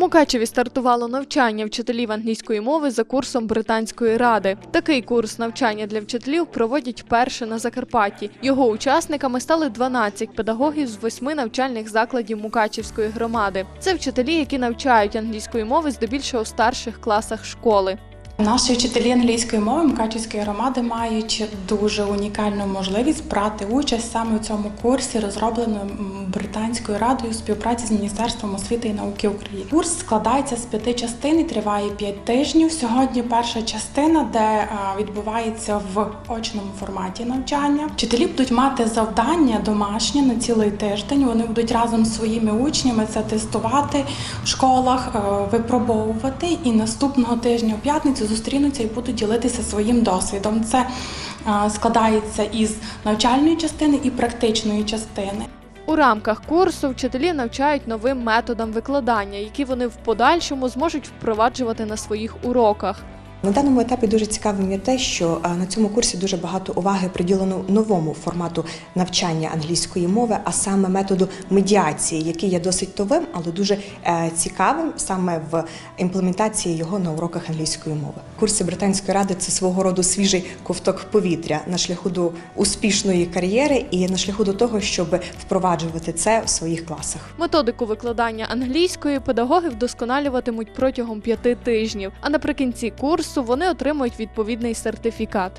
Мукачеві стартувало навчання вчителів англійської мови за курсом Британської ради. Такий курс навчання для вчителів проводять вперше на Закарпатті. Його учасниками стали 12 педагогів з восьми навчальних закладів Мукачівської громади. Це вчителі, які навчають англійської мови здебільшого у старших класах школи. Наші вчителі англійської мови Мукачівської громади мають дуже унікальну можливість брати участь саме у цьому курсі, розробленому британською радою у співпраці з Міністерством освіти і науки України. Курс складається з п'яти частин і триває п'ять тижнів. Сьогодні перша частина, де відбувається в очному форматі навчання. Вчителі будуть мати завдання домашнє на цілий тиждень. Вони будуть разом з своїми учнями це тестувати в школах, е, випробовувати. І наступного тижня у п'ятницю зустрінуться і будуть ділитися своїм досвідом. Це е, складається із навчальної частини і практичної частини. У рамках курсу вчителі навчають новим методам викладання, які вони в подальшому зможуть впроваджувати на своїх уроках. На даному етапі дуже цікавим є те, що е, на цьому курсі дуже багато уваги приділено новому формату навчання англійської мови, а саме методу медіації, який є досить новим, але дуже е, цікавим саме в імплементації його на уроках англійської мови. Курси британської ради це свого роду свіжий ковток повітря на шляху до успішної кар'єри і на шляху до того, щоб впроваджувати це в своїх класах. Методику викладання англійської педагоги вдосконалюватимуть протягом п'яти тижнів, а наприкінці курсу вони отримують відповідний сертифікат.